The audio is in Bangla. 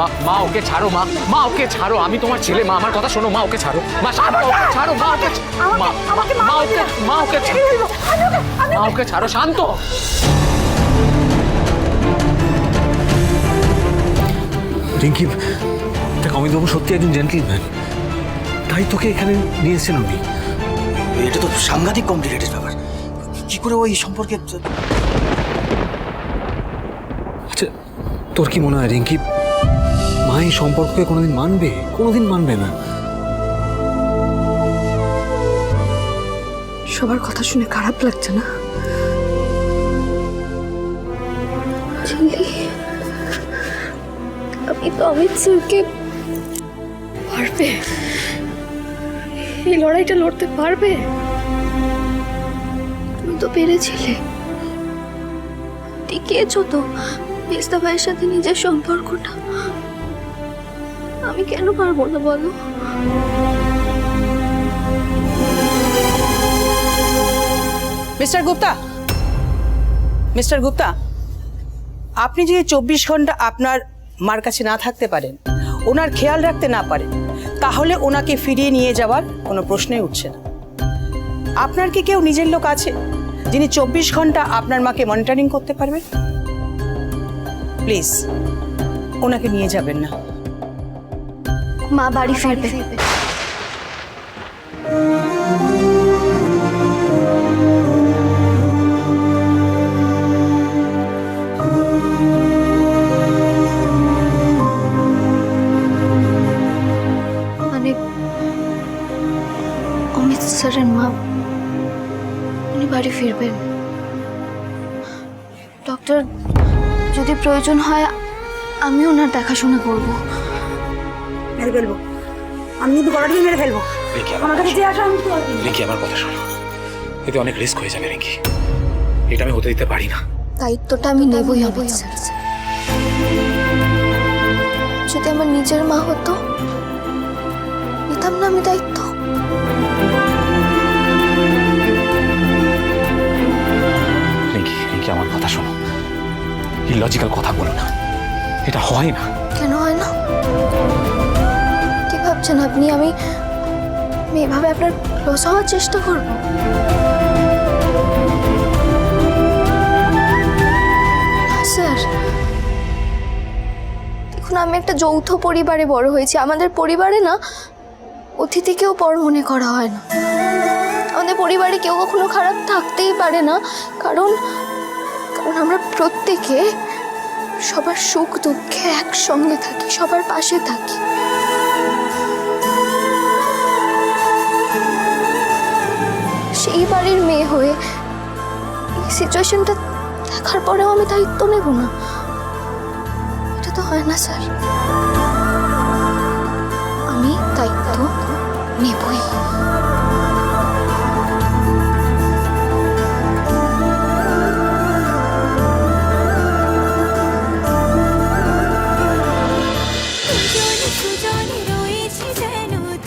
মা মা ওকে ছাড়ো মা। মা ওকে ছাড়ো। আমি তোমার ছেলে মা। আমার কথা শোনো মা ওকে ছাড়ো। মা শান্ত ওকে ছাড়ো মা ওকে মা ওকে মা ওকে মা ওকে ছাড়ো শান্ত। রিঙ্কি দেখ অমিতবাবু সত্যি একজন জেন্টলম্যান তাই তোকে এখানে নিয়ে এসেছেন উনি। এটা তো সাংঘাতিক কমপ্লিকেটেড ব্যাপার। কি করে ওই সম্পর্কে আচ্ছা তোর কি মনে হয় রিঙ্কি? মা এই সম্পর্ককে কোনোদিন মানবে? কোনোদিন মানবে না। সবার কথা শুনে খারাপ লাগছে না? আমি তো অমিত স্যারকে পারবে। এই লড়াইটা লড়তে পারবে? তুমি তো পেরেছিলে। টিকিয়েছ তো। মেস্তা ভাইয়ের সাথে নিজের সম্পর্কটা। আমি কেন পারব না বলো? মিস্টার গুপ্তা। মিস্টার গুপ্তা, আপনি যদি চব্বিশ ঘণ্টা আপনার মার কাছে না থাকতে পারেন, ওনার খেয়াল রাখতে না পারেন, তাহলে ওনাকে ফিরিয়ে নিয়ে যাওয়ার কোনো প্রশ্নই উঠছে না। আপনার কি কেউ নিজের লোক আছে, যিনি চব্বিশ ঘণ্টা আপনার মাকে মনিটরিং করতে পারবেন? প্লিজ ওনাকে নিয়ে যাবেন না। মা বাড়ি ফিরবে। মানে অমিত স্যারের মা, উনি বাড়ি ফিরবেন। ডক্টর, যদি প্রয়োজন হয় আমি ওনার দেখাশোনা করব। মেরে ফেলব। আমি কিন্তু গলা দিয়ে মেরে ফেলব। রিঙ্কি আমার কাছে যে আসো আমি রিঙ্কি আমার কথা শোনো। এতে অনেক রিস্ক হয়ে যাবে রিঙ্কি। এটা আমি হতে দিতে পারি না। দায়িত্বটা আমি নেবই স্যার যদি আমার নিজের মা হতো নিতাম না আমি দায়িত্ব। রিঙ্কি রিঙ্কি আমার কথা শোনো। ইলজিক্যাল কথা বলো না। এটা হয় না। কেন হয় না? ভাবছেন আপনি, আমি এভাবে আপনার ক্লোজ হওয়ার চেষ্টা করব। স্যার, দেখুন, আমি একটা যৌথ পরিবারে বড় হয়েছি। আমাদের পরিবারে না, অতিথিকেও পর মনে করা হয় না। আমাদের পরিবারে কেউ কখনো খারাপ থাকতেই পারে না, কারণ কারণ আমরা প্রত্যেকে সবার সুখ দুঃখে একসঙ্গে থাকি, সবার পাশে থাকি। বাড়ির মেয়ে হয়ে এই সিচুয়েশনটা দেখার পরেও আমি দায়িত্ব নেব না। এটা তো হয় না, স্যার।